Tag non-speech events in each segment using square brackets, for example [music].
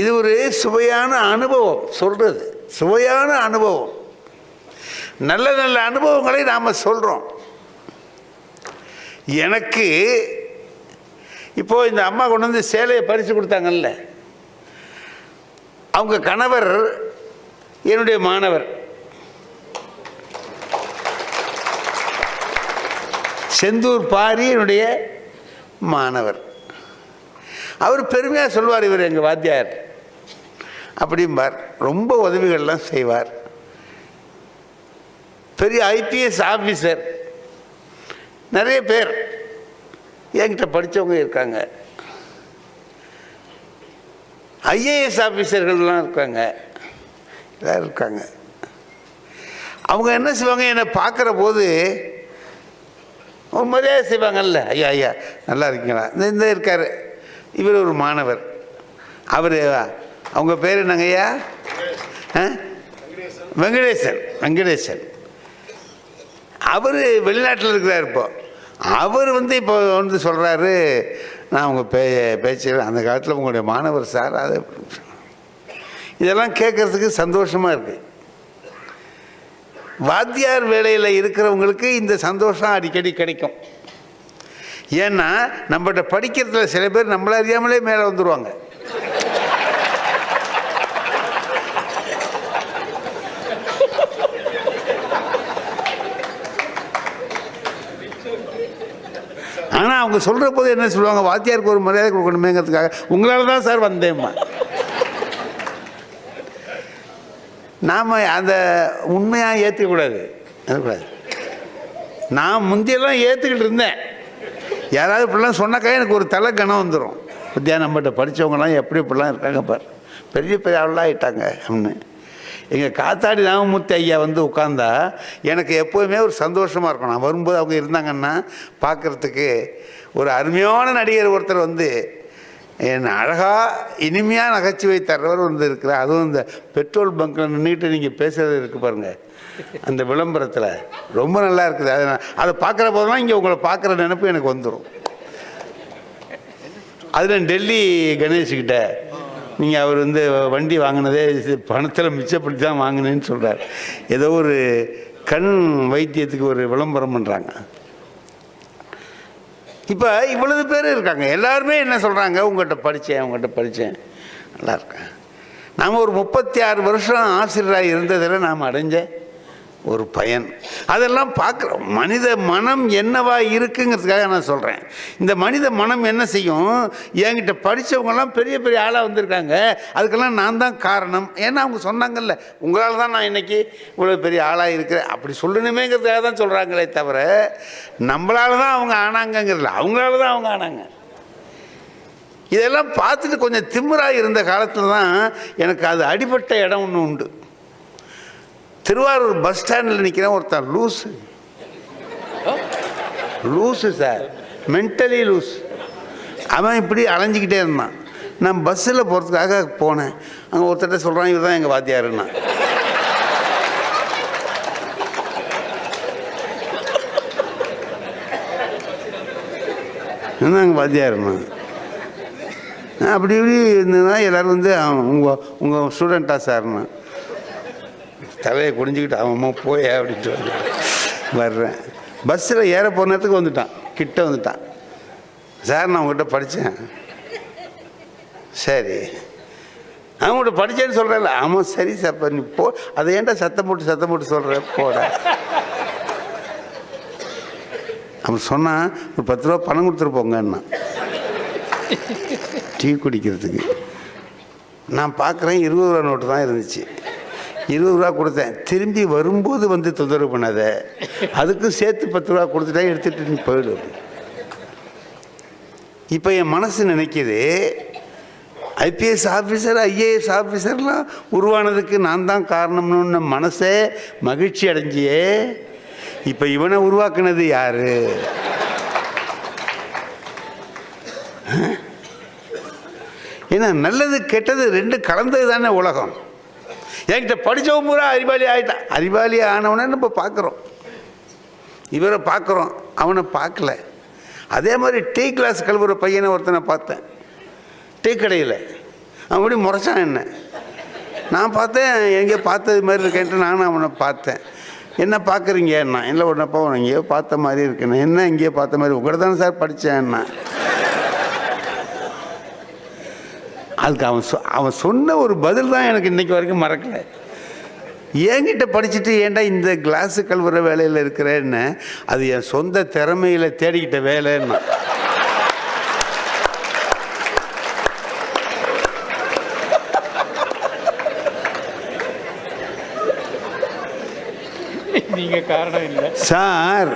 இது ஒரு சுவையான அனுபவம் சொல்கிறது சுவையான அனுபவம். நல்ல நல்ல அனுபவங்களை நாம் சொல்கிறோம் எனக்கு இப்போ இந்த அம்மா கொண்டு வந்து சேலையை பறித்து கொடுத்தாங்கல்ல. அவங்க கணவர் என்னுடைய மாணவர். செந்தூர் பாரி என்னுடைய மாணவர். அவர் பெருமையாக சொல்வார் இவர் எங்கள் வாத்தியார். அப்படிம்பார். ரொம்ப உதவிகள்லாம் செய்வார். பெரிய ஐபிஎஸ் ஆஃபீஸர். நிறைய பேர் என்கிட்ட படித்தவங்க இருக்காங்க. ஐஏஎஸ் ஆஃபீஸர்கள்லாம் இருக்காங்க. எல்லோரும் இருக்காங்க. அவங்க என்ன செய்வாங்க? என்னை பார்க்குற போது ஒரு மரியாதை செய்வாங்கல்ல. ஐயா ஐயா நல்லா இருக்கீங்களா? இந்த இருக்கார். இவர் ஒரு மாணவர். அவர் அவங்க பேர் என்னங்க ஐயா? ஆ? வெங்கடேசன். வெங்கடேசன். அவர் வெளிநாட்டில் இருக்கிறார் இப்போ. அவர் வந்து இப்போ வந்து சொல்கிறாரு நான் உங்கள் பே பேச்சு அந்த காலத்தில் உங்களுடைய மாணவர் சார் அது இதெல்லாம் கேட்குறதுக்கு சந்தோஷமாக இருக்குது வாத்தியார் வேலையில் இருக்கிறவங்களுக்கு இந்த சந்தோஷம் அடிக்கடி கிடைக்கும். ஏன்னா நம்மகிட்ட படிக்கிறதுல சில பேர் நம்மள அறியாமலே மேலே வந்துடுவாங்க ஆனால் அவங்க சொல்கிற போது என்ன சொல்லுவாங்க? வாத்தியாருக்கு ஒரு மரியாதை கொடுக்கணுமேங்கிறதுக்காக. உங்களால் தான் சார் வந்தேம்மா. நாம் அந்த உண்மையாக ஏற்றுக்கூடாது ஏற்றுக்கூடாது நான் முந்தியெல்லாம் ஏற்றுக்கிட்டு இருந்தேன். யாராவது இப்படிலாம் சொன்னாக்கா எனக்கு ஒரு தலை கணம் வந்துடும் பத்தியா நம்மகிட்ட படித்தவங்கலாம் எப்படி இப்படிலாம் இருக்காங்க பார். பெரிய பெரிய ஆளாக ஆகிட்டாங்க அப்படின்னு. எங்கள் காத்தாடி ராமமூர்த்தி ஐயா வந்து உட்காந்தா எனக்கு எப்போதுமே ஒரு சந்தோஷமாக இருக்கும். நான் வரும்போது அவங்க இருந்தாங்கன்னா பார்க்குறதுக்கு ஒரு அருமையான நடிகர் ஒருத்தர் வந்து என் அழகாக இனிமையாக நகைச்சுவை தர்றவர் வந்து இருக்கிறார். அதுவும் இந்த பெட்ரோல் பங்க்கில் நின்றுட்டு நீங்கள் பேசுகிறது இருக்கு பாருங்கள் அந்த விளம்பரத்தில். ரொம்ப நல்லா இருக்குது. அதை நான் அதை பார்க்குற போதெல்லாம் இங்கே உங்களை பார்க்குற நினைப்பு எனக்கு வந்துடும் அதில் டெல்லி கணேஷ்கிட்ட நீங்கள் அவர் வந்து வண்டி வாங்கினதே பணத்தில் மிச்சப்படுத்தி தான் வாங்கினேன்னு சொல்கிறார் ஏதோ ஒரு கண் வைத்தியத்துக்கு ஒரு விளம்பரம் பண்ணுறாங்க இப்போ இவ்வளவு பேர் இருக்காங்க. எல்லாருமே என்ன சொல்கிறாங்க உங்கள்கிட்ட படித்தேன் உங்கள்கிட்ட படித்தேன் நல்லா இருக்கேன் நாம் ஒரு முப்பத்தி ஆறு வருஷம் ஆசிரியராக இருந்ததில் நாம் அடைஞ்ச ஒரு பயன். அதெல்லாம் பார்க்குறோம் மனித மனம் என்னவா இருக்குங்கிறதுக்காக நான் சொல்கிறேன் இந்த மனித மனம் என்ன செய்யும்? என்கிட்ட படித்தவங்கெல்லாம் பெரிய பெரிய ஆளாக வந்திருக்காங்க. அதுக்கெல்லாம் நான் தான் காரணம். ஏன்னா அவங்க சொன்னாங்கல்ல உங்களால் தான் நான் இன்னைக்கு இவ்வளோ பெரிய ஆளாக இருக்கிறேன். அப்படி சொல்லணுமேங்கிறதுக்காக தான் சொல்கிறாங்களே தவிர நம்மளால தான் அவங்க ஆனாங்கங்கிறதில்ல. அவங்களால தான் அவங்க ஆனாங்க. இதெல்லாம் பார்த்துட்டு கொஞ்சம் திமிராக இருந்த காலத்தில் தான் எனக்கு அது அடிபட்ட இடம் ஒன்று உண்டு. திருவாரூர் பஸ் ஸ்டாண்டில் நிற்கிறேன் ஒருத்தன். Loose loose sir mentally loose அவன் இப்படி அலைஞ்சிக்கிட்டே இருந்தான். நான் பஸ்ஸில் போகிறதுக்காக போனேன். அங்கே ஒருத்தட்ட சொல்கிறான் இவர் தான் எங்கள் வாத்தியாருன்னா என்ன எங்கள் வாத்தியாருமா அப்படி இப்படி இருந்ததுனா எல்லோரும் வந்து உங்கள் உங்கள் ஸ்டூடெண்ட்டாக சார்னா தலையை குடிஞ்சிக்கிட்டு அவன் அம்மா அப்படின்ட்டு வந்து வர்றேன். பஸ்ஸில் ஏற போன நேரத்துக்கு வந்துட்டான். கிட்ட வந்துட்டான். சார் நான் உங்கள்கிட்ட படித்தேன் சரி. அவங்கள்ட்ட படித்தேன்னு சொல்கிறேன்ல ஆமாம் சரி சார் நீ போ. அதை ஏன்டா சத்தம் போட்டு சத்தம் போட்டு சொல்கிற போட. அவன் சொன்னான் ஒரு பத்து ரூபா பணம் கொடுத்துட்டு டீ குடிக்கிறதுக்கு. நான் பார்க்குறேன் இருபது ரூபா நோட்டு தான் இருந்துச்சு. இருபது ரூபா கொடுத்தேன். திரும்பி வரும்போது வந்து தொந்தரவு பண்ணாத. அதுக்கும் சேர்த்து பத்து ரூபா கொடுத்துட்டா எடுத்துகிட்டு நீ போயிடு. இப்போ என் மனசு நினைக்கிது ஐபிஎஸ் ஆஃபீஸர் ஐஏஎஸ் ஆஃபீஸர்லாம் உருவானதுக்கு நான் தான் காரணம்னு மனசே மகிழ்ச்சி அடைஞ்சியே. இப்போ இவனை உருவாக்குனது யார்? ஏன்னா நல்லது கெட்டது ரெண்டு கலந்தது தானே உலகம். என்கிட்ட படித்தவன் பூரா அறிவாளி ஆகிட்டான் அறிவாளி ஆனவனே நம்ம பார்க்குறோம் இவரை பார்க்குறோம் அவனை பார்க்கல அதே மாதிரி டீ கிளாஸ் கழுவுற பையனை ஒருத்தனை பார்த்தேன். டீ கடையில். அவன் அப்படி முறைச்சான் என்ன. நான் பார்த்தேன் எங்கேயோ பார்த்தது மாதிரி இருக்கேன்ட்டு நானும் அவனை பார்த்தேன். என்ன பார்க்குறீங்கன்னா இல்லை உடனேப்பா உன எங்கேயோ பார்த்த மாதிரி இருக்குண்ணே என்ன எங்கேயோ பார்த்த மாதிரி? உங்கள்கிட்ட தானே சார் படித்தேன்னா அதுக்கு அவன் சொ அவன் சொன்ன ஒரு பதில் தான் எனக்கு இன்னைக்கு வரைக்கும் மறக்கலை. என்கிட்ட படிச்சுட்டு ஏன்டா இந்த கிளாஸு கழுவுற வேலையில் இருக்கிறேன்னு அது என் சொந்த திறமையில் தேடிக்கிட்ட வேலைன்னா. நீங்க காரணம் இல்லை. சார்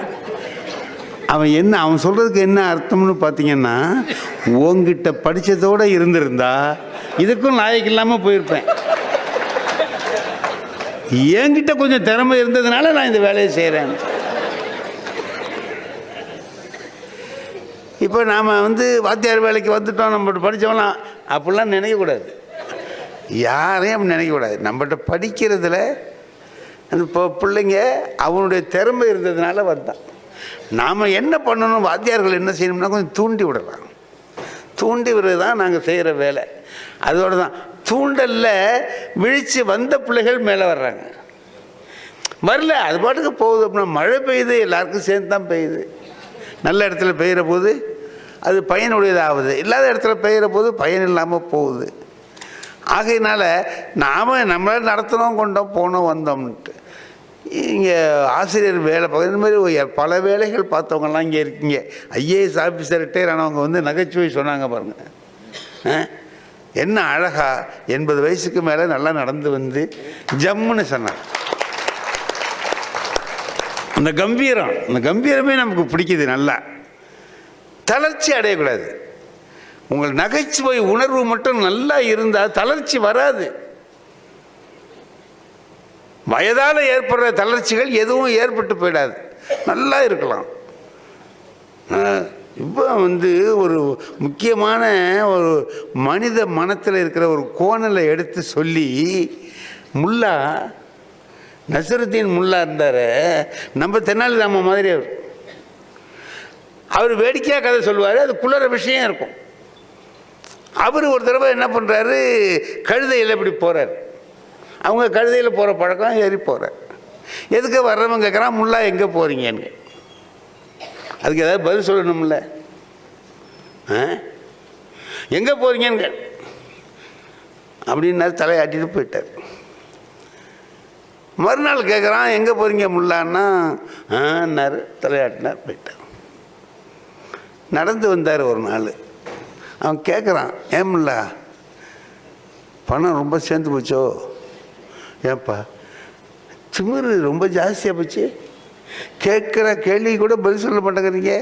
அவன் என்ன அவன் சொல்கிறதுக்கு என்ன அர்த்தம்னு பார்த்தீங்கன்னா உங்ககிட்ட படித்ததோடு இருந்திருந்தா இதுக்கும் லாயக்கு இல்லாமல் போயிருப்பேன். என்கிட்ட கொஞ்சம் திறமை இருந்ததுனால நான் இந்த வேலையை செய்கிறேன் இப்போ நாம் வந்து வாத்தியார் வேலைக்கு வந்துட்டோம் நம்மகிட்ட படித்தவங்களாம் அப்படிலாம் நினைக்கக்கூடாது. யாரையும் அப்படி நினைக்கக்கூடாது. நம்மகிட்ட படிக்கிறதுல அந்த இப்போ பிள்ளைங்க அவனுடைய திறமை இருந்ததுனால வந்தான். நாம் என்ன பண்ணணும் வாத்தியார்கள் என்ன செய்யணும்னா கொஞ்சம் தூண்டி விடலாம். தூண்டி விடுறது தான் நாங்கள் செய்கிற வேலை. அதோடு தான் தூண்டலில் விழித்து வந்த பிள்ளைகள் மேலே வர்றாங்க. வரல அது பாட்டுக்கு போகுது அப்படின்னா மழை பெய்யுது எல்லாருக்கும் சேர்ந்து தான் பெய்யுது. நல்ல இடத்துல பெய்கிற போது அது பயனுடையதாகுது இல்லாத இடத்துல பெய்கிற போது பயன் இல்லாமல் போகுது. ஆகையினால் நாம் நம்மளே நடத்தினோம் கொண்டோம் போனோம் வந்தோம்ன்ட்டு. இங்கே ஆசிரியர் வேலை பார்க்க இந்த மாதிரி பல வேலைகள் பார்த்தவங்கலாம் இங்கே இருக்கீங்க. ஐஏஎஸ் ஆஃபீஸர் ரிட்டையர் ஆனவங்க வந்து நகைச்சுவை சொன்னாங்க பாருங்கள் என்ன அழகா எண்பது வயசுக்கு மேலே நல்லா நடந்து வந்து ஜம்முன்னு சொன்னார். அந்த கம்பீரம் அந்த கம்பீரமே நமக்கு பிடிக்குது நல்லா. தளர்ச்சி அடையக்கூடாது. உங்கள் நகைச்சுவை உணர்வு மட்டும் நல்லா இருந்தால் தளர்ச்சி வராது. வயதால் ஏற்படுற தளர்ச்சிகள் எதுவும் ஏற்பட்டு போயிடாது. நல்லா இருக்கலாம். இப்போ வந்து ஒரு முக்கியமான ஒரு மனித மனத்தில் இருக்கிற ஒரு கோணலை எடுத்து சொல்லி முல்லா நசருத்தீன் முல்லா இருந்தார். நம்ம தென்னாலிராம மாதிரி அவர். அவர் வேடிக்கையாக கதை சொல்லுவார் அது குளற விஷயம் இருக்கும். அவர் ஒரு தடவை என்ன பண்ணுறாரு கழுதையில் இப்படி போகிறார் அவங்க கழுதையில் போகிற பழக்கம் ஏறி போகிறேன் எதுக்கு வர்றவங்க கேட்குறான் முல்லா எங்கே போகிறீங்கன்னு அதுக்கு ஏதாவது பதில் சொல்லணும்ல. ஆ? எங்கே போகிறீங்கன்னு அப்படின்னாரு தலையாட்டிட்டு போயிட்டார். மறுநாள் கேட்குறான் எங்கே போகிறீங்க முல்லான்னா? ஆன்னார் தலையாட்டினார் போயிட்டார். நடந்து வந்தார் ஒரு நாள். அவன் கேட்குறான் ஏன் முல்லா பணம் ரொம்ப சேர்ந்து போச்சோ? ஏப்பா திமிரு ரொம்ப ஜாஸ்தியாக போச்சு. கேட்குற கேள்வி கூட பதில் சொல்ல மாட்டேங்கிறீங்க.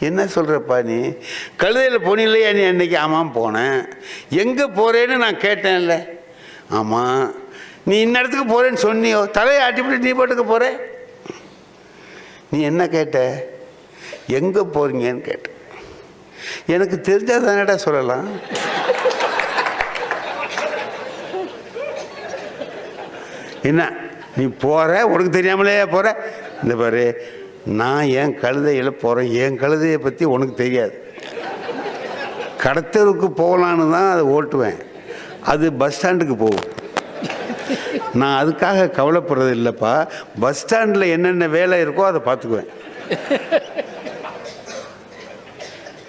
என்ன சொல்கிறப்பா நீ? கழுதையில் போனில்லையா நீ அன்னைக்கு? ஆமாம் போனேன். எங்கே போகிறேன்னு நான் கேட்டேன்ல. ஆமாம் நீ இன்ன இடத்துக்கு போகிறேன்னு சொன்னியோ? தலையை ஆட்டிவிட்டு நீ பாட்டுக்கு போகிற நீ என்ன கேட்ட? எங்கே போகிறீங்கன்னு கேட்ட. எனக்கு தெரிஞ்சால் தானேடா சொல்லலாம். என்ன நீ போகிற உனக்கு தெரியாமலே போகிற இந்த பாரு நான் என் கழுதையில் போகிறேன் என் கழுதையை பற்றி உனக்கு தெரியாது. கடத்தருக்கு போகலான்னு தான் அதை ஓட்டுவேன். அது பஸ் ஸ்டாண்டுக்கு போகும். நான் அதுக்காக கவலைப்படுறது இல்லைப்பா. பஸ் ஸ்டாண்டில் என்னென்ன வேலை இருக்கோ அதை பார்த்துக்குவேன்.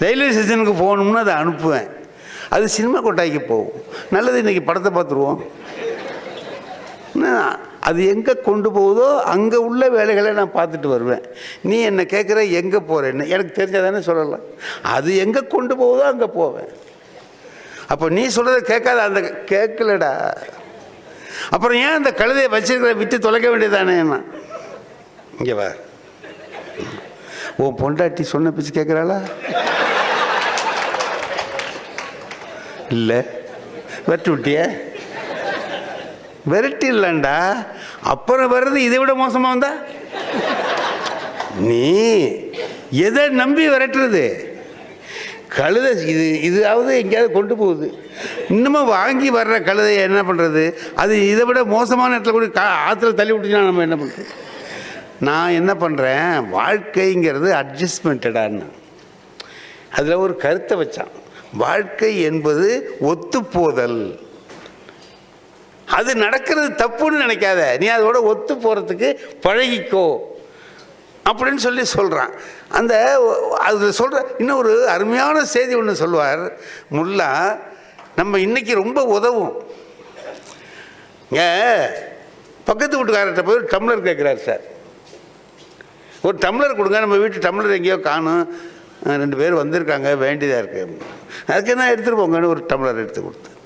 ரயில்வே ஸ்டேஷனுக்கு போகணும்னு அதை அனுப்புவேன். அது சினிமா கொட்டாய்க்கு போகும். நல்லது இன்றைக்கி படத்தை பார்த்துருவோம். அது எங்கே கொண்டு போகுதோ அங்கே உள்ள வேலைகளை நான் பார்த்துட்டு வருவேன். நீ என்னை கேட்குற எங்கே போகிறேன்னு எனக்கு தெரிஞ்சதானே சொல்லலாம். அது எங்கே கொண்டு போகுதோ அங்கே போவேன். அப்போ நீ சொல்கிறத கேட்காத அந்த கேட்கலடா. அப்புறம் ஏன் அந்த கழுதையை வச்சிருக்கிற விற்று தொலைக்க வேண்டியதானே என்ன? இங்கே வா. உன் பொண்டாட்டி சொன்ன பிச்சு கேட்குறாளா? இல்லை. வெட்டு விட்டியே? விரட்டி இல்லைண்டா அப்புறம் வர்றது இதை விட மோசமாக வந்தா? நீ எதை நம்பி விரட்டுறது? கழுதை இது இதாவது எங்கேயாவது கொண்டு போகுது. இன்னமும் வாங்கி வர்ற கழுதையை என்ன பண்ணுறது அது இதை விட மோசமான இடத்துல கூட கா ஆற்றுல தள்ளி விட்டுச்சுன்னா நம்ம என்ன பண்ணுறது நான் என்ன பண்ணுறேன் வாழ்க்கைங்கிறது அட்ஜஸ்ட்மெண்டடான்னு அதில் ஒரு கருத்தை வச்சான். வாழ்க்கை என்பது ஒத்துப்போதல். அது நடக்கிறது தப்புன்னு நினைக்காத. நீ அதோட ஒத்து போகிறதுக்கு பழகிக்கோ. அப்படின்னு சொல்லி சொல்கிறான் அந்த அதில் சொல்கிற இன்னும் ஒரு அருமையான செய்தி ஒன்று சொல்லுவார். முல்லா நம்ம இன்றைக்கி ரொம்ப உதவும். ஏ பக்கத்து வீட்டுக்காரர்கிட்ட போய் ஒரு டம்ளர் கேட்குறாரு சார். ஒரு டம்ளர் கொடுங்க நம்ம வீட்டு டம்ளர் எங்கேயோ காணும். ரெண்டு பேர் வந்திருக்காங்க வேண்டியதாக இருக்குது அதுக்கு என்ன எடுத்துகிட்டு போங்கன்னு ஒரு டம்ளர் எடுத்து கொடுத்து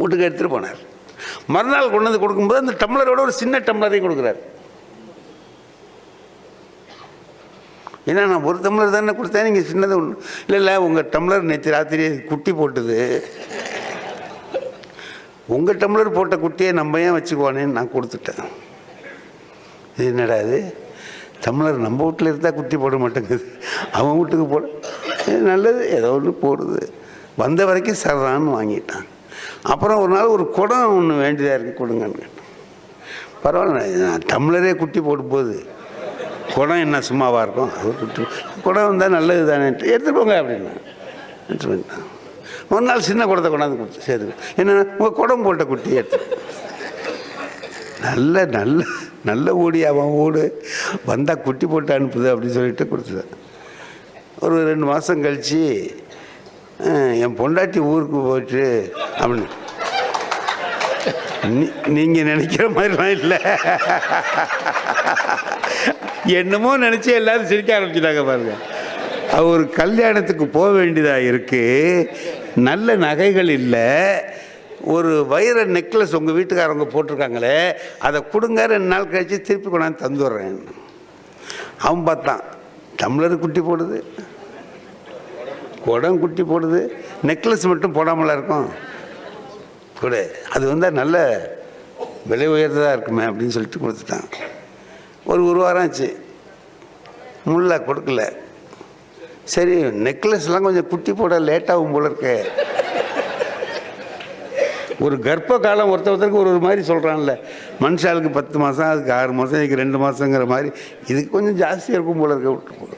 வீட்டுக்கு எடுத்துகிட்டு போனார். மறுநாள் கொண்டு வந்து கொடுக்கும்போது அந்த டம்ளரோட ஒரு சின்ன டம்ளரையும் கொடுக்குறாரு. ஏன்னா நான் ஒரு டம்ளர் தானே கொடுத்தேன் நீங்கள் சின்னது ஒன்று இல்லை இல்லை உங்கள் டம்ளர் நேற்று ராத்திரி குட்டி போட்டுது. உங்கள் டம்ளர் போட்ட குட்டியை நம்ம ஏன் வச்சுக்குவானேன்னு நான் கொடுத்துட்டேன். இது என்னடா இது? டம்ளர் நம்ம வீட்டில் இருந்தால் குட்டி போட மாட்டேங்குது. அவன் வீட்டுக்கு போட. நல்லது ஏதோ ஒன்று போடுது. வந்த வரைக்கும் சரதான்னு வாங்கிட்டான். அப்புறம் ஒரு நாள் ஒரு குடம் ஒன்று வேண்டியதாக இருக்குது கொடுங்கன்னு. பரவாயில்ல நான் டம்ளரே குட்டி போடும் போகுது. குடம் என்ன சும்மாவாக இருக்கும்? அது குட்டி குடம் வந்தால் நல்லது தானே. எடுத்துகிட்டு போங்க அப்படின்னா. எடுத்துட்டு போயிட்டான் ஒரு நாள் சின்ன குடத்தை கொண்டாந்து கொடுத்து சரி என்ன உங்கள் குடம் போட்ட குட்டி எடுத்து. நல்ல நல்ல நல்ல ஓடி அவன் ஓடு. வந்தால் குட்டி போட்டு அனுப்புது அப்படின்னு சொல்லிட்டு கொடுத்துதான் ஒரு ரெண்டு மாதம் கழித்து என் பொண்டாட்டி ஊருக்கு போயிட்டு அப்படின்னு. நீ- நீங்க நினைக்கிற மாதிரிலாம் இல்லை. என்னமோ நினைச்சு எல்லாரும் சிரிக்க ஆரம்பிச்சிட்டாங்க பாருங்க. அவ ஒரு கல்யாணத்துக்கு போக வேண்டியதா இருக்கு. நல்ல நகைகள் இல்லை. ஒரு வைர நெக்லஸ் உங்கள் வீட்டுக்காரவங்க போட்டிருக்காங்களே அதை கொடுங்க ரெண்டு நாள் கழிச்சு திருப்பி கொண்டாந்து தந்துடுறேன். அவன் பார்த்தான். டம்ளர் குட்டி போடுது. குடம் குட்டி போடுது. நெக்லஸ் மட்டும் போடாமல் இருக்கும். கூட அது வந்து நல்ல விலை உயர்ந்ததாக இருக்குமே அப்படின்னு சொல்லிட்டு கொடுத்துட்டான். ஒரு ஒரு வாரம் ஆச்சு. முல்லை கொடுக்கல. சரி நெக்லஸ்லாம் கொஞ்சம் குட்டி போட லேட்டாகும் போல இருக்கு. ஒரு கர்ப்ப காலம் ஒருத்த ஒருத்தருக்கு ஒரு ஒரு மாதிரி சொல்கிறான்ல மனுஷாளுக்கு பத்து மாதம் அதுக்கு ஆறு மாதம் இதுக்கு ரெண்டு மாதங்கிற மாதிரி. இதுக்கு கொஞ்சம் ஜாஸ்தியாக இருக்கும் போல இருக்க. விட்டு போ.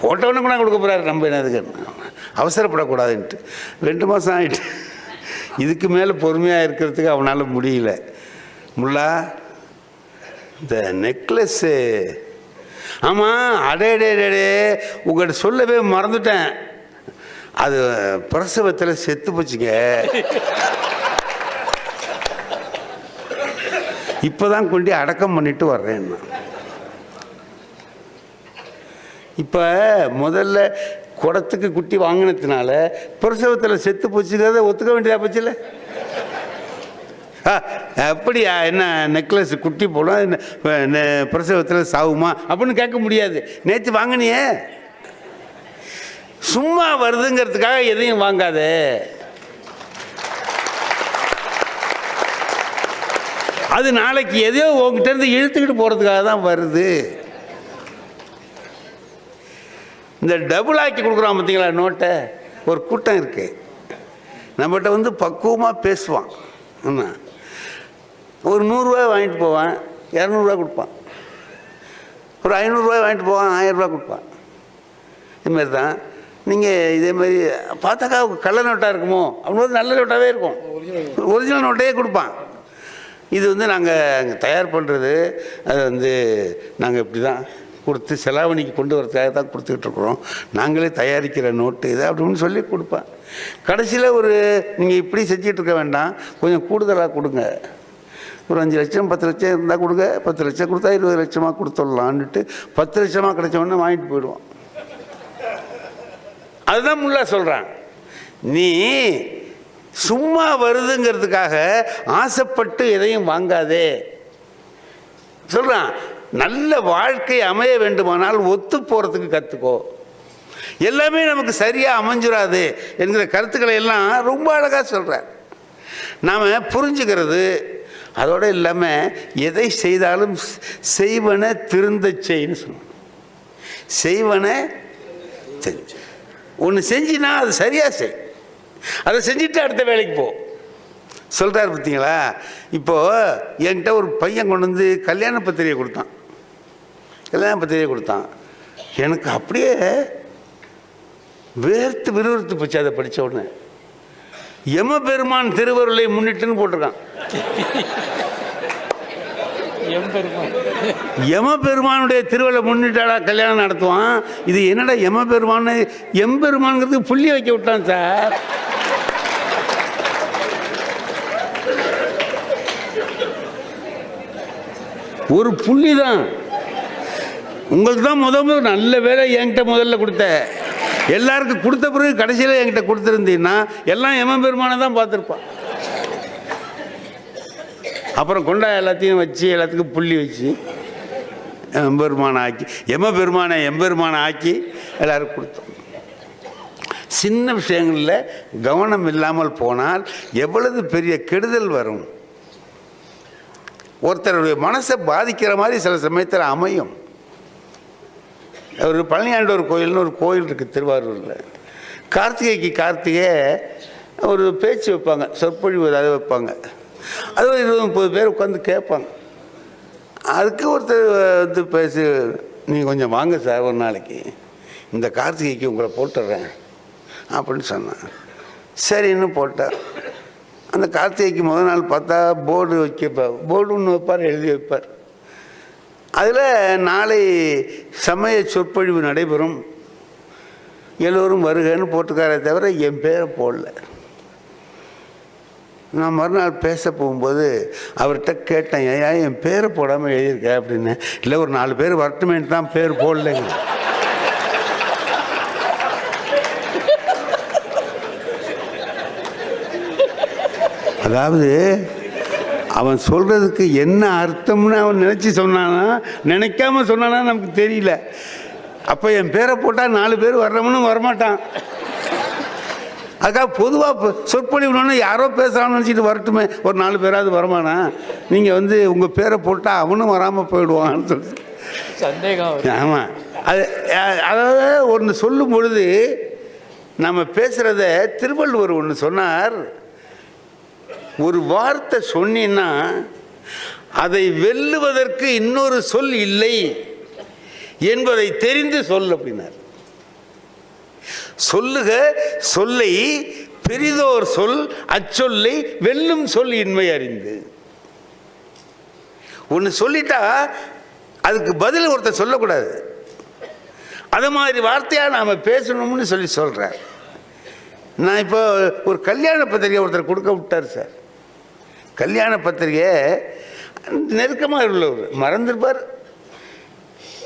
கூட கொடுக்க போகிறாரு நம்ம என்னதுக்கு அவசரப்படக்கூடாதுன்ட்டு. ரெண்டு மாதம் ஆகிட்டு இதுக்கு மேலே பொறுமையாக இருக்கிறதுக்கு அவனால் முடியல. முல்லா இந்த நெக்லஸ்ஸு ஆமாம் அடே அடே அடே, உங்கள்கிட்ட சொல்லவே மறந்துட்டேன். அது பிரசவத்தில் செத்து போச்சுங்க. இப்போதான் கொண்டு அடக்கம் பண்ணிட்டு வர்றேன் நான். இப்போ முதல்ல குடத்துக்கு குட்டி வாங்கினதுனால பிரசவத்தில் செத்து போச்சுக்கிறத ஒத்துக்க வேண்டியதா போச்சுல்ல ஆ, அப்படியா? என்ன நெக்லஸ் குட்டி போலாம் என்ன, பிரசவத்தில் சாகுமா அப்படின்னு கேட்க முடியாது. நேற்று வாங்கினியே. சும்மா வருதுங்கிறதுக்காக எதையும் வாங்காதே. அது நாளைக்கு எதையோ உங்ககிட்ட இருந்து இழுத்துக்கிட்டு போகிறதுக்காக தான் வருது. இந்த டபுள் ஆக்கி கொடுக்குறான் பார்த்தீங்களா நோட்டை? ஒரு கூட்டம் இருக்குது நம்மகிட்ட வந்து பக்குவமாக பேசுவான். என்ன ஒரு நூறுரூவா வாங்கிட்டு போவான் இரநூறுவா கொடுப்பான். ஒரு ஐநூறுரூவா வாங்கிட்டு போவான் ஆயிரரூவா கொடுப்பான். இதுமாரி தான். நீங்கள் இதே மாதிரி பார்த்தாக்கா கள்ள நோட்டாக இருக்குமோ? அப்படின்னு நல்ல நோட்டாகவே இருக்கும். ஒரிஜினல் நோட்டையே கொடுப்பான். இது வந்து நாங்கள் அங்கே தயார் பண்ணுறது அது வந்து நாங்கள் இப்படி தான் கொடுத்து செலாவணிக்கு கொண்டு வரதுக்காக தான் கொடுத்துக்கிட்டு இருக்கிறோம். நாங்களே தயாரிக்கிற நோட்டு இது அப்படின்னு சொல்லி கொடுப்பேன் கடைசியில் ஒரு நீங்கள் இப்படி செஞ்சிகிட்டு இருக்க வேண்டாம் கொஞ்சம் கூடுதலாக கொடுங்க. ஒரு அஞ்சு லட்சம் பத்து லட்சம் இருந்தால் கொடுங்க பத்து லட்சம் கொடுத்தா இருபது லட்சமாக கொடுத்துடலான்ட்டு பத்து லட்சமாக கிடைச்ச உடனே வாங்கிட்டு போயிடுவோம். அதுதான் முல்லா சொல்கிறான் நீ சும்மா வருதுங்கிறதுக்காக ஆசைப்பட்டு எதையும் வாங்காதே. சொல்கிறான் நல்ல வாழ்க்கை அமைய வேண்டுமானால் ஒத்து போகிறதுக்கு கற்றுக்கோ எல்லாமே நமக்கு சரியாக அமைஞ்சிடாது என்கிற கருத்துக்களை எல்லாம் ரொம்ப அழகாக சொல்கிறார் நாம் புரிஞ்சுக்கிறது அதோடு இல்லாமல் எதை செய்தாலும் செய்வன திருந்த செய்ன்னு சொல்லணும் செய்வன தெரிஞ்சு ஒன்று செஞ்சினா அது சரியாக செய். அதை செஞ்சுட்டு அடுத்த வேலைக்கு போ. சொல்கிறார் பார்த்தீங்களா இப்போது என்கிட்ட ஒரு பையன் கொண்டு வந்து கல்யாண பத்திரிகை கொடுத்தான். கல்யாண பத்திரிகை கொடுத்தான். எனக்கு அப்படியே வேர்த்து விறுவிறுத்து போச்சு அதை படிச்ச உடனே. யம பெருமான் திருவருளை முன்னிட்டுன்னு போட்டிருக்கான். யம பெருமானுடைய திருவள்ளை முன்னிட்டாடா கல்யாணம் நடத்துவான். இது என்னடா யம பெருமான் எம்பெருமான்ங்கிறதுக்கு புள்ளி வைக்க விட்டான் சார். ஒரு புள்ளி தான் உங்களுக்கு தான் முத முதல் நல்ல வேலை என்கிட்ட முதல்ல கொடுத்த. எல்லாருக்கும் கொடுத்த பிறகு கடைசியில் என்கிட்ட கொடுத்துருந்தீங்கன்னா எல்லாம் எம பெருமானை தான் பார்த்துருப்பான் அப்புறம் கொண்டா எல்லாத்தையும் வச்சு எல்லாத்துக்கும் புள்ளி வச்சு எம்பெருமானை ஆக்கி எம பெருமானை எம்பெருமானை ஆக்கி எல்லாருக்கும் கொடுத்தோம். சின்ன விஷயங்களில் கவனம் இல்லாமல் போனால் எவ்வளவு பெரிய கெடுதல் வரும். ஒருத்தருடைய மனசை பாதிக்கிற மாதிரி சில சமயத்தில் அமையும். ஒரு பழனியாண்டவர் கோயில்னு ஒரு கோயில் இருக்குது திருவாரூரில். கார்த்திகைக்கு கார்த்திகை ஒரு பேச்சு வைப்பாங்க சொற்பொழிவு அதை வைப்பாங்க. அது ஒரு இருபது முப்பது பேர் உட்காந்து கேட்பாங்க. அதுக்கு ஒருத்தர் வந்து பேசி நீங்கள் கொஞ்சம் வாங்க சார் ஒரு நாளைக்கு. இந்த கார்த்திகைக்கு உங்களை போட்டுடுறேன் அப்படின்னு சொன்னேன் சரின்னு போட்டார். அந்த கார்த்திகைக்கு முதல் நாள் பார்த்தா போர்டு வைக்க போர்டு ஒன்று வைப்பார் எழுதி வைப்பார். அதில் நாளை சமய சொற்பொழிவு நடைபெறும். எல்லோரும் வருகன்னு போட்டுக்காரே தவிர என் பேரை போடல. நான் மறுநாள் பேச போகும்போது அவர்கிட்ட கேட்டேன் ஏன் என் பேரை போடாமல் எழுதியிருக்க? அப்படின்னு. இல்லை ஒரு நாலு பேர் வரட்டுமேன்ட்டு தான் பேர் போடலைங்க. அதாவது அவன் சொல்கிறதுக்கு என்ன அர்த்தம்னு அவன் நினச்சி சொன்னானா நினைக்காம சொன்னானா நமக்கு தெரியல. அப்போ என் பேரை போட்டால் நாலு பேர் வர்றவனும் வரமாட்டான். அதுக்காக பொதுவாக சொற்பொழிவுன்னு யாரோ பேசுகிறான்னு நினச்சிட்டு வரட்டுமே ஒரு நாலு பேராவது வரமானா? நீங்கள் வந்து உங்கள் பேரை போட்டால் அவனும் வராமல் போயிடுவான்னு சொல்லி சந்தேகம். ஆமாம் அது அதாவது ஒன்று சொல்லும் பொழுது நம்ம பேசுகிறத திருவள்ளுவர் ஒன்று சொன்னார் ஒரு வார்த்தை சொன்னீன்னா அதை வெல்லுவதற்கு இன்னொரு சொல் இல்லை என்பதை தெரிந்து சொல் அப்படின்னார். சொல்லுக சொல்லை பெரிதோர் சொல் அச்சொல்லை வெல்லும் சொல் இன்மை அறிந்து. ஒன்று சொல்லிட்டா அதுக்கு பதில் ஒருத்தர் சொல்லக்கூடாது. அது மாதிரி வார்த்தையாக நாம் பேசணும்னு சொல்லி சொல்கிறார் நான் இப்போ ஒரு கல்யாண பத்திரிகை ஒருத்தர் கொடுக்க விட்டார் சார். கல்யாண பத்திரிகை நெருக்கமாக உள்ளவர். மறந்துருப்பார்.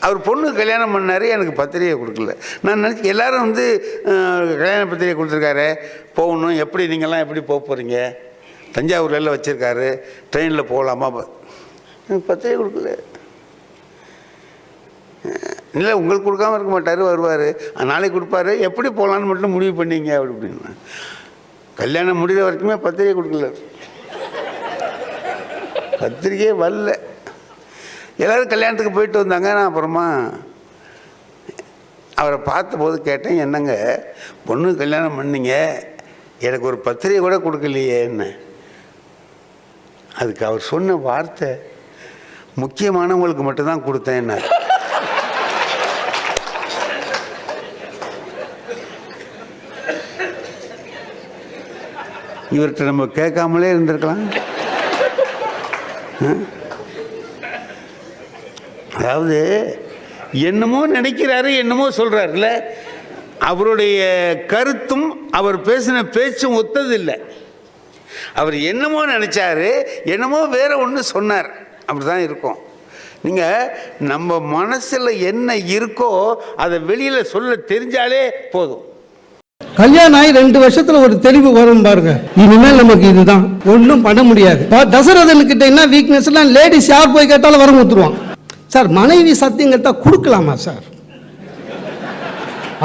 அவர் பொண்ணு கல்யாணம் பண்ணார் எனக்கு பத்திரிகை கொடுக்கல. நான் நினச்சி எல்லோரும் வந்து கல்யாண பத்திரிகை கொடுத்துருக்காரு. போகணும் எப்படி நீங்கள்லாம் எப்படி போக போகிறீங்க தஞ்சாவூர்ல எல்லாம் வச்சுருக்காரு. ட்ரெயினில் போகலாமா? எனக்கு பத்திரிகை கொடுக்கல. இல்லை உங்களுக்கு கொடுக்காம இருக்க மாட்டார் வருவார். நாளைக்கு கொடுப்பாரு. எப்படி போகலான்னு மட்டும் முடிவு பண்ணீங்க அப்படி அப்படின்னு கல்யாணம் முடிகிற வரைக்குமே பத்திரிகை கொடுக்கல. பத்திரிக்கையே வரல. எல்லோரும் கல்யாணத்துக்கு போயிட்டு வந்தாங்க. நான் அப்புறமா அவரை பார்த்தபோது கேட்டேன் என்னங்க பொண்ணு கல்யாணம் பண்ணீங்க. எனக்கு ஒரு பத்திரிகை கூட கொடுக்கலையே என்ன? அதுக்கு அவர் சொன்ன வார்த்தை முக்கியமானவங்களுக்கு மட்டும்தான் கொடுத்தேன் என்ன இவர்கிட்ட நம்ம கேட்காமலே இருந்திருக்கலாம். அதாவது என்னமோ நினைக்கிறாரு என்னமோ சொல்கிறாருல்ல அவருடைய கருத்தும் அவர் பேசின பேச்சும் ஒத்ததில்லை. அவர் என்னமோ நினச்சாரு என்னமோ வேற ஒன்று சொன்னார். அப்படி தான் இருக்கும். நீங்கள் நம்ம மனசில் என்ன இருக்கோ அதை வெளியில் சொல்ல தெரிஞ்சாலே போதும். கல்யாணம் ஆகி ரெண்டு வருஷத்துல ஒரு தெளிவு வரும் பாருங்க. இனிமேல் நமக்கு இதுதான். ஒன்றும் பண்ண முடியாது. தசரதன் கிட்ட என்ன வீக்னஸ் எல்லாம் லேடிஸ் யார் போய் கேட்டாலும் வரம் ஊத்துருவான் சார் மனைவி சத்தியம் கேட்டா கொடுக்கலாமா சார்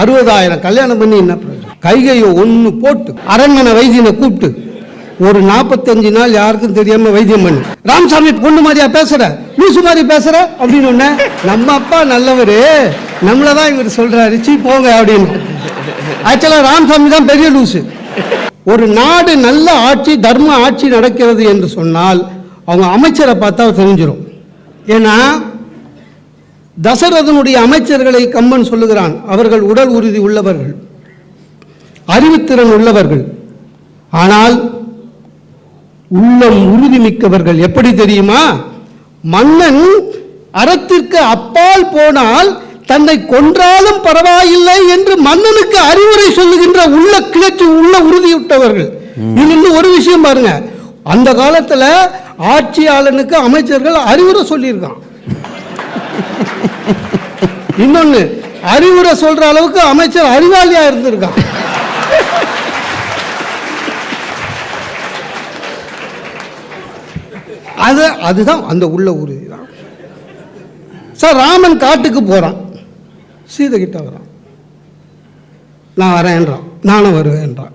அறுபதாயிரம் கல்யாணம் பண்ணி என்ன பிரயோஜனம்? கைகையை ஒன்று போட்டு அரண்மனை வைத்தியனை கூப்பிட்டு ஒரு நாற்பத்தஞ்சு நாள் யாருக்கும் தெரியாம வைத்தியம் பண்ணு. ராமசாமி பொண்ணு மாதிரியா பேசுற? லூசு மாதிரி பேசுற? அப்படின்னு ஒண்ணு நம்ம அப்பா நல்லவரு. நம்மளை தான் இவர் சொல்கிறாரு சி போங்க அப்படின்னு. ஆக்சுவலா ராமசாமி தான் பெரிய லூசு. ஒரு நாடு நல்ல ஆட்சி தர்ம ஆட்சி நடக்கிறது என்று சொன்னால் அவங்க அமைச்சரை பார்த்தா தெரிஞ்சிடும் ஏன்னா தசரதனுடைய அமைச்சர்களை கம்பன் சொல்லுகிறான் அவர்கள் உடல் உறுதி உள்ளவர்கள் அறிவுத்திறன் உள்ளவர்கள். ஆனால் உள்ளம் உறுதி மிக்கவர்கள் எப்படி தெரியுமா? மன்னன் அறத்திற்கு அப்பால் போனால் தன்னை கொன்றாலும் பரவாயில்லை என்று மன்னனுக்கு அறிவுரை சொல்லுகின்ற உள்ள கிளர்ச்சி உள்ள உறுதியுட்டவர்கள். இன்னும் ஒரு விஷயம் பாருங்க. அந்த காலத்துல ஆட்சியாளனுக்கு அமைச்சர்கள் அறிவுரை சொல்லியிருக்கான். [laughs] இன்னொன்னு அறிவுரை சொல்ற அளவுக்கு அமைச்சர் அறிவாளியா இருந்திருக்கான். அது அதுதான் அந்த உள்ள உறுதி தான் சார் ராமன் காட்டுக்கு போறான். சீதை கிட்ட வரான் நான் வரேன்றான் நானும் வருவேன்றான்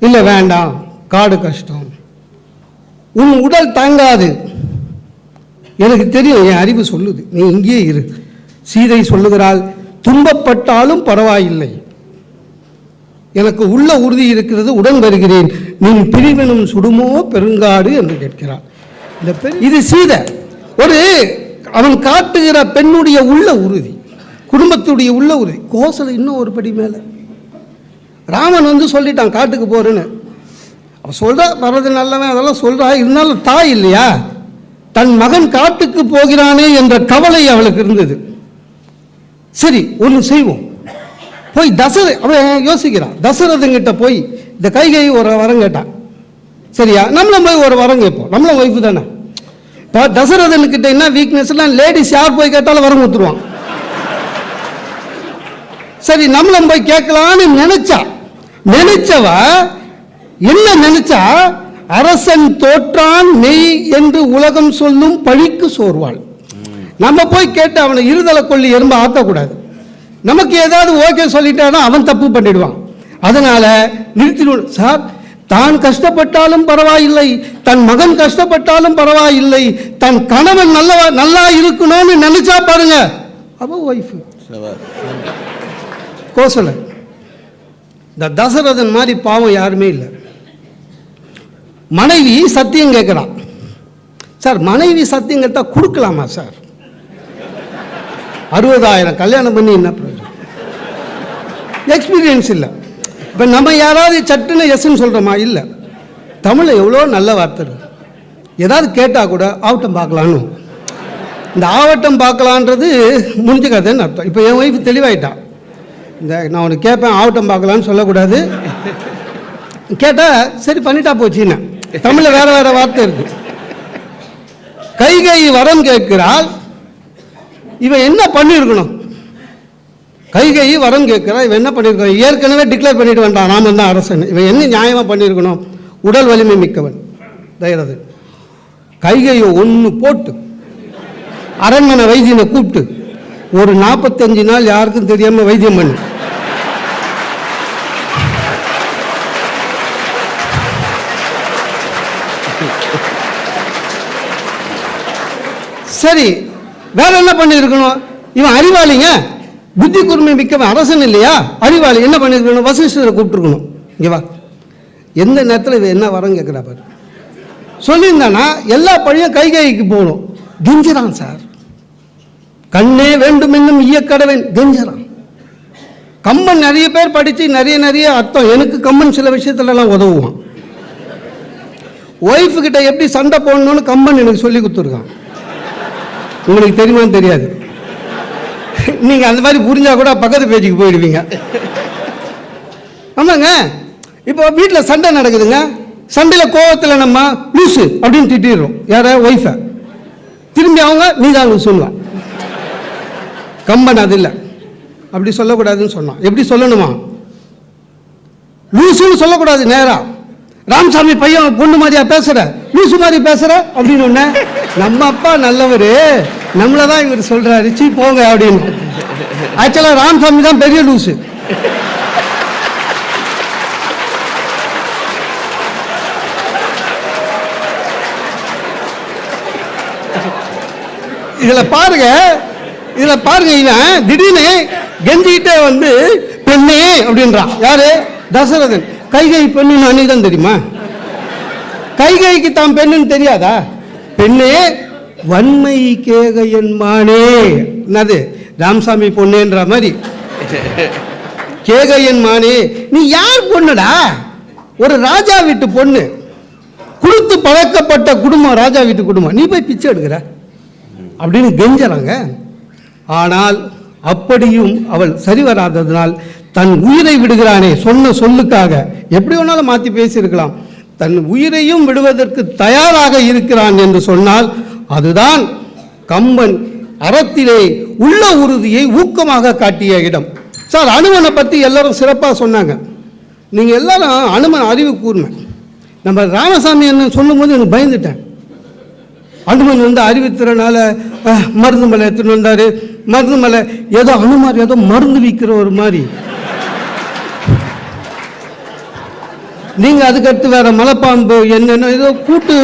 இல்லை வேண்டாம். காடு கஷ்டம். உன் உடல் தாங்காது. எனக்கு தெரியும் என் அறிவு சொல்லுது. நீ இங்கேயே இரு. சீதை சொல்லுகிறாள் துன்பப்பட்டாலும் பரவாயில்லை. எனக்கு உள்ள உறுதி இருக்கிறது உடன் வருகிறேன். நின் பிரிவினும் சுடுமோ பெருங்காடு என்று கேட்கிறார் இந்த இது சீதை. ஒரு அவன் காட்டுகிற பெண்ணுடைய உள்ள உறுதி. குடும்பத்துடைய உள்ள உறுதி கோசலை இன்னும் ஒரு படி மேலே. ராமன் வந்து சொல்லிட்டான் காட்டுக்கு போறேன்னு. அவன் சொல்றா வர்றது நல்லவன் அதெல்லாம் சொல்றா. இருந்தாலும் தாய் இல்லையா? தன் மகன் காட்டுக்கு போகிறானே என்ற கவலை அவளுக்கு இருந்தது. சரி ஒன்று செய்வோம். போய் தசர அவன் யோசிக்கிறான். தசரதங்கிட்ட போய் இந்த கைகை ஒரு வரம் கேட்டான். சரியா? நம்மளும் போய் ஒரு வரம் கேட்போம். நம்மளும் ஒய்ஃபு தானே? இப்போ தசரதன்கிட்ட என்ன வீக்னஸ்லாம் லேடிஸ் யார் போய் கேட்டாலும் வரம் கொடுத்துருவான். சரி நம்மளும் போய் கேட்கலான்னு நினைச்சா நினைச்சவ என்ன நினைச்சா அரசன் தோற்றான் மெய் என்று உலகம் சொல்லும் பழிக்கு சோர்வாள். நம்ம போய் கேட்டு அவனை இருதலை கொள்ளி எறும்ப ஆக்கக்கூடாது நமக்கு ஏதாவது ஓகே சொல்லிட்டானா அவன் தப்பு பண்ணிடுவான். அதனால நிறுத்திடுவோம். சார் தான் கஷ்டப்பட்டாலும் பரவாயில்லை தன் மகன் கஷ்டப்பட்டாலும் பரவாயில்லை தன் கணவன் நல்லவா நல்லா இருக்கணும்னு நினைச்சா பாருங்க. அவ ஒய்ஃபு கோசலை இந்த தசரதன் மாதிரி பாவம் யாருமே இல்லை. மனைவி சத்தியம் கேட்குறான் சார் மனைவி சத்தியம் கேட்டால் கொடுக்கலாமா சார்? அறுபதாயிரம் கல்யாணம் பண்ணி என்ன பிரயோஜனம்? எக்ஸ்பீரியன்ஸ் இல்லை. இப்போ நம்ம யாராவது சட்டுன்னு எஸ்ன்னு சொல்கிறோமா இல்லை. தமிழில் எவ்வளோ நல்ல வார்த்தை இருக்கு. ஏதாவது கேட்டால் கூட ஆவட்டம் பார்க்கலான்னு. இந்த ஆவட்டம் பார்க்கலான்றது முடிஞ்ச கதைன்னு அர்த்தம். இப்போ என் ஒய்ஃப் தெளிவாயிட்டான் இந்த நான் உனக்கு கேட்பேன் ஆவட்டம் பார்க்கலான்னு சொல்லக்கூடாது. கேட்டால் சரி பண்ணிட்டா போச்சுன்னு. தமிழில் வேற வேற வார்த்தை இருக்கு. கைகை வரம் கேட்கிறாள். இவன் என்ன பண்ணியிருக்கணும் கைகை வரம் கேட்கிறா இவன் என்ன பண்ணியிருக்கணும் ஏற்கனவே டிக்ளேர் பண்ணிட்டு வந்தான். நாம தான் அரசன். இவன் என்ன நியாயமாக பண்ணியிருக்கணும் உடல் வலிமை மிக்கவன். தயரது கைகையை ஒன்று போட்டு அரண்மனை வைத்தியனை கூப்பிட்டு ஒரு நாற்பத்தஞ்சு நாள் யாருக்கும் தெரியாமல் வைத்தியம் பண்ணு. சரி வேற என்ன பண்ணியிருக்கணும்? இவன் அறிவாளிங்க. புத்தி கூர்மை மிக்கவன் அரசன் இல்லையா? அறிவாளி என்ன பண்ணியிருக்கணும்? வசிஷ்டரை கூப்பிட்டுருக்கணும். இங்கே வா. எந்த நேரத்தில் இது என்ன வரம் கேட்குறா பாரு. சொல்லியிருந்தானா எல்லா பழியும் கைகைக்கு போகணும். கெஞ்சுறான் சார். கண்ணே வேண்டும் என்னும் ஈயக்கடவன் கெஞ்சுறான் கம்மன் நிறைய பேர் படித்து நிறைய நிறைய அர்த்தம். எனக்கு கம்மன் சில விஷயத்துலலாம் உதவுவான். ஒய்ஃபுக்கிட்ட எப்படி சண்டை போடணும்னு கம்மன் எனக்கு சொல்லி கொடுத்துருக்கான். உங்களுக்கு தெரியுமான்னு தெரியாது. நீங்கள் அந்த மாதிரி புரிஞ்சால் கூட பக்கத்து பேஜுக்கு போயிடுவீங்க. ஆமாங்க. இப்போ வீட்டில் சண்டை நடக்குதுங்க. சண்டையில் கோவத்தில் நம்ம லூசு அப்படின்னு திட்டிடுறோம். யார? ஒய்ஃபை திரும்பி அவங்க நீ தான் சொல்லுவேன். கம்பன் அது இல்லை. அப்படி சொல்லக்கூடாதுன்னு சொன்னான். எப்படி சொல்லணுமா? லூசுன்னு சொல்லக்கூடாது நேராக ராமசாமி பையன் பொண்ணு மாதிரியா பேசுற? லூசு மாதிரி பேசுற? அப்படின்னு ஒண்ணு நம்ம அப்பா நல்லவர். நம்மளை தான் இவர் சொல்றாரு. சீ போங்க அப்படின்னு. ஆக்சுவலா ராமசாமி தான் பெரிய லூசு. இதில் பாருங்க இதுல பாருங்க இவன் திடீர்னு கெஞ்சிக்கிட்டே வந்து பெண்ணே அப்படின்றான். யாரு? தசரதன். கைகை பெண்ணு அன்னைக்கு தான் தெரியுமா? கைகைக்கு தான் பெண்ணுன்னு தெரியாதா? பெண்ணே வன்மை கேகையன் மானே. என்னது? ராமசாமி பொண்ணேன்ற மாதிரி. கேகையன் மானே. நீ யார் பொண்ணுடா? ஒரு ராஜா வீட்டு பொண்ணு. கொடுத்து பழக்கப்பட்ட குடும்பம் ராஜா வீட்டு குடும்பம். நீ போய் பிச்சை எடுக்கிற? அப்படின்னு கெஞ்சறாங்க. ஆனால் அப்படியும் அவள் சரிவராததினால் தன் உயிரை விடுகிறானே சொன்ன சொல்லுக்காக எப்படி வேணாலும் மாற்றி பேசியிருக்கலாம். தன் உயிரையும் விடுவதற்கு தயாராக இருக்கிறான் என்று சொன்னால் அதுதான் கம்பன் அறத்திலே உள்ள உறுதியை ஊக்கமாக காட்டிய இடம். சார் அனுமனை பற்றி எல்லாரும் சிறப்பாக சொன்னாங்க. நீங்கள் எல்லாரும் அனுமன் அறிவு கூர்மை நம்ம ராமசாமி என்ன சொல்லும்போது எனக்கு பயந்துட்டேன். அனுமன் வந்து அறிவித்திறனால மருந்து மலை எடுத்துன்னு வந்தார். மருந்து மலை ஏதோ அனுமார் ஏதோ மருந்து விற்கிற ஒரு மாதிரி. நீங்கள் அதுக்கடுத்து வேற மலைப்பாம்பு என்னென்ன ஏதோ கூட்டு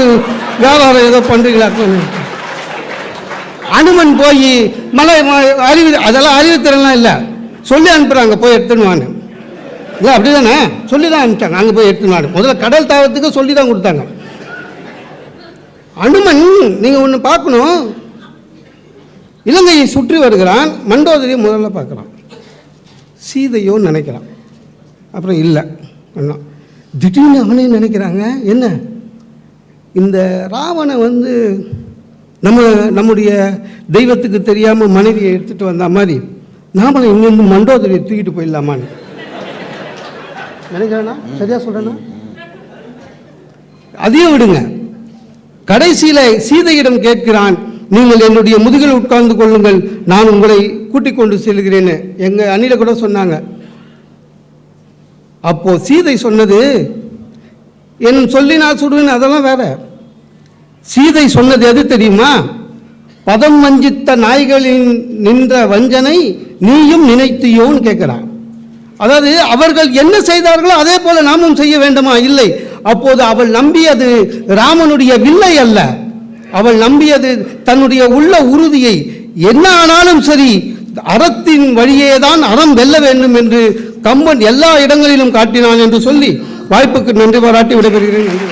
வியாபாரம் ஏதோ பண்ணுறீங்களா அனுமன் போய் மலை அறிவி அதெல்லாம் அறிவுத்திறன்லாம் இல்லை. சொல்லி அனுப்புகிறாங்க போய் எடுத்துன்னு வாங்க இல்லை அப்படி தானே சொல்லி தான் அனுப்பிச்சாங்க அங்கே போய் எடுத்துன்னு வாங்க முதல்ல கடல் தாவத்துக்கு சொல்லி தான் கொடுத்தாங்க. அனுமன் நீங்கள் ஒன்று பார்க்கணும். இலங்கையை சுற்றி வருகிறான் மண்டோதரியை முதல்ல பார்க்குறான். சீதையோன்னு நினைக்கிறான். அப்புறம் இல்லை. அண்ணா திடீர்னு அவனே நினைக்கிறாங்க என்ன? இந்த ராவணை வந்து நம்ம நம்முடைய தெய்வத்துக்கு தெரியாமல் மனைவியை எடுத்துகிட்டு வந்த மாதிரி நாமளும் இங்கேருந்து மண்டோதரியை தூக்கிட்டு போயிடலாமான்னு. நினைக்கிறேன்னா சரியா சொல்கிறேன்னா அதையும் விடுங்க. கடைசியில சீதையிடம் கேட்கிறான் நீங்கள் என்னுடைய முதுகில் உட்கார்ந்து கொள்ளுங்கள் நான் உங்களை கூட்டிக் கொண்டு செல்கிறேன்னு. எங்க அணில கூட சொன்னாங்க. அப்போ சீதை சொன்னது என் சொல்லி நான் சுடுவேன் அதெல்லாம் வேற. சீதை சொன்னது எது தெரியுமா? பதம் வஞ்சித்த நாய்களின் நின்ற வஞ்சனை நீயும் நினைத்தியோன்னு கேட்கிறான். அதாவது அவர்கள் என்ன செய்தார்களோ அதே போல நாமும் செய்ய வேண்டுமா? இல்லை. அப்போது அவள் நம்பியது ராமனுடைய வில்லை அல்ல. அவள் நம்பியது தன்னுடைய உள்ள உறுதியை. என்ன ஆனாலும் சரி அறத்தின் வழியே தான் அறம் வெல்ல வேண்டும் என்று கம்பன் எல்லா இடங்களிலும் காட்டினான் என்று சொல்லி வாய்ப்புக்கு நன்றி பாராட்டி விடைபெறுகிறேன். நன்றி